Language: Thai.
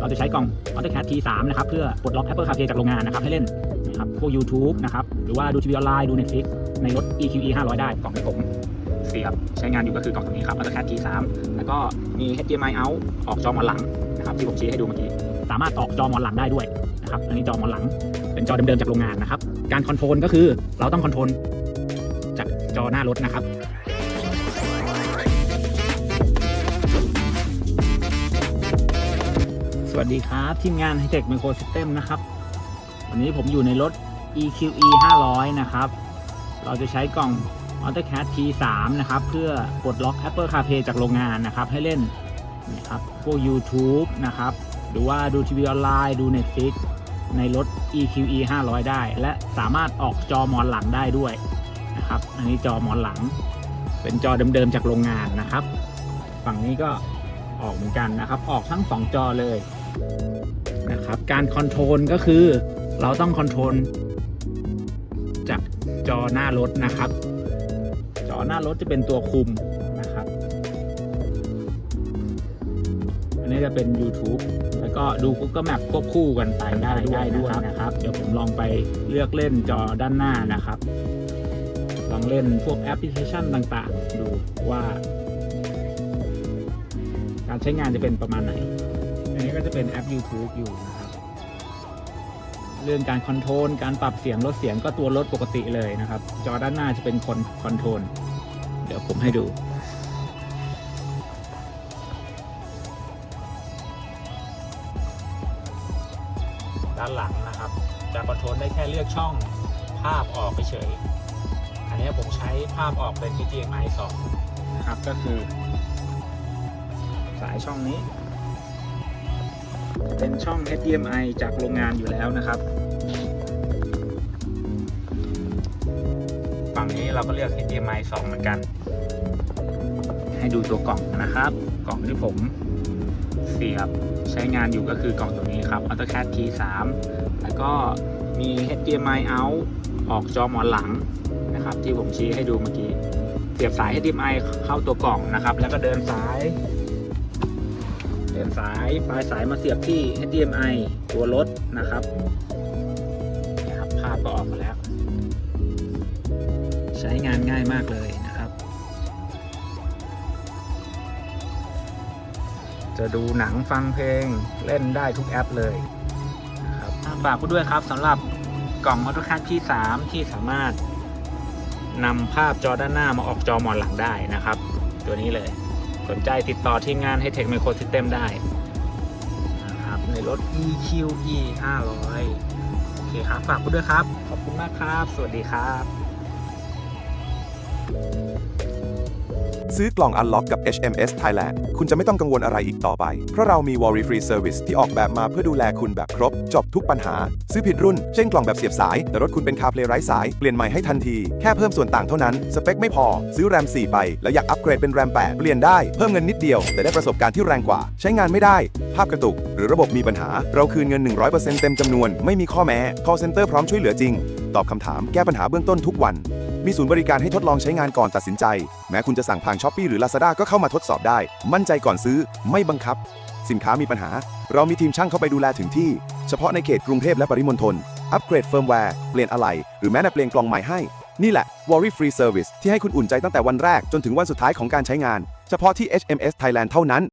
เราจะใช้กล่อง AutoCAD T3 นะครับเพื่อปลดล็อก Apple CarPlay จากโรงงานนะครับให้เล่นนะครับพวก YouTube นะครับหรือว่าดูทีวีออนไลน์ดู Netflix ในรถ EQE 500 ได้กล่องที่ผมเสียบใช้งานอยู่ก็คือกล่องตัวนี้ครับ AutoCAD T3 แล้วก็มี HDMI out ออกจอมอนหลังนะครับที่ผมชี้ให้ดูเมื่อกี้สามารถออกจอมอนหลังได้ด้วยนะครับอันนี้จอมอนหลังเป็นจอเดิมๆจากโรงงานนะครับการคอนโทรลก็คือเราต้องคอนโทรลจากจอหน้ารถนะครับ สวัสดีครับทีมงาน h i t e c h Micro System นะครับ วันนี้ผมอยู่ในรถ EQE 500 นะครับ เราจะใช้กล่อง AutoCAD T3 นะครับ เพื่อปลดล็อก Apple CarPlay จากโรงงานนะครับ ให้เล่นนะครับพวก YouTube นะครับ หรือว่าดูทีวีออนไลน์ ดู Netflix ในรถ EQE 500 ได้ และสามารถออกจอมอนหลังได้ด้วยนะครับ อันนี้จอมอนหลัง เป็นจอเดิมๆจากโรงงานนะครับ ฝั่งนี้ก็ออกเหมือนกันนะครับ ออกทั้ง 2 จอเลย นะครับ การคอนโทรลก็คือเราต้องคอนโทรลจากจอหน้ารถนะครับ จอหน้ารถจะเป็นตัวคุมนะครับ อันนี้จะเป็น YouTube แล้วก็ดู Google Map ควบคู่กันไปได้ได้ด้วยนะครับ เดี๋ยวผมลองไปเลือกเล่นจอด้านหน้านะครับ ลองเล่นพวกแอปพลิเคชันต่างๆ ดูว่า การใช้งานจะเป็นประมาณไหน อันนี้ก็จะเป็นแอป YouTube อยู่นะครับ เรื่องการคอนโทรล การปรับเสียงลดเสียงก็ตัวรถปกติเลยนะครับ จอด้านหน้าจะเป็นคนคอนโทรล เดี๋ยวผมให้ดูด้านหลังนะครับจะคอนโทรลได้แค่เลือกช่องภาพออกไปเฉย อันนี้ผมใช้ภาพออกเป็น HDMI 2นะครับ ก็คือ สายช่องนี้ เป็นช่อง HDMI จากโรงงานอยู่แล้วนะครับ ฝั่งนี้เราก็เลือก HDMI 2 เหมือนกัน ให้ดูตัวกล่องนะครับ กล่องที่ผมเสียบใช้งานอยู่ก็คือกล่องตัวนี้ครับ AutoCAD T3 แล้วก็มี HDMI out ออกจอหมอนหลังนะครับ ที่ผมชี้ให้ดูเมื่อกี้ เสียบสาย HDMI เข้าตัวกล่องนะครับ แล้วก็เดินสาย เดินสายปลายสายมาเสียบที่ HDMI ตัวรถนะครับนะครับ ภาพก็ออกมาแล้ว ใช้งานง่ายมากเลยนะครับ จะดูหนังฟังเพลงเล่นได้ทุกแอปเลยนะครับฝากคุณด้วยครับสำหรับกล่อง AutoCAD P3 ที่สามารถนำภาพจอด้านหน้ามาออกจอหมอนหลังได้นะครับ ตัวนี้เลย สนใจติดต่อที่งานให้เทคไมโครซิสเต็มได้นะครับในรถ EQE 500 โอเคครับ ฝากคุณด้วยครับ ขอบคุณมากครับ สวัสดีครับ ซื้อกล่อง Unlock กับ HMS Thailand คุณจะไม่ต้องกังวลอะไรอีกต่อไป เพราะเรามี Worry Free Service ที่ออกแบบมาเพื่อดูแลคุณแบบครบ จบทุกปัญหา ซื้อผิดรุ่น เช่นกล่องแบบเสียบสาย แต่รถคุณเป็น CarPlay ไร้สาย เปลี่ยนใหม่ให้ทันที แค่เพิ่มส่วนต่างเท่านั้น สเปคไม่พอ ซื้อแรม 4 ไป แล้วอยากอัปเกรดเป็นแรม 8 เปลี่ยนได้ เพิ่มเงินนิดเดียว แต่ได้ประสบการณ์ที่แรงกว่า ใช้งานไม่ได้ ภาพกระตุก หรือระบบมีปัญหา เราคืนเงิน 100%เต็มจำนวน ไม่มีข้อแม้ call center พร้อมช่วยเหลือจริง ตอบคำถาม แก้ปัญหาเบื้องต้นทุกวัน มีศูนย์บริการให้ทดลองใช้งานก่อนตัดสินใจ แม้คุณจะสั่งผ่านช้อปปีหรือ Lazada ก็เข้ามาทดสอบได้ มั่นใจก่อนซื้อไม่บังคับ สินค้ามีปัญหา เรามีทีมช่างเข้าไปดูแลถึงที่ เฉพาะในเขตกรุงเทพและปริมณฑลอัปเกรดเฟิร์มแวร์เปลี่ยนอะไหล่หรือแม้แต่เปลี่ยนกล่องใหม่ให้ นี่แหละ Worry Free Service ที่ให้คุณอุ่นใจตั้งแต่วันแรกจนถึงวันสุดท้ายของการใช้งาน เฉพาะที่ HMS Thailand เท่านั้น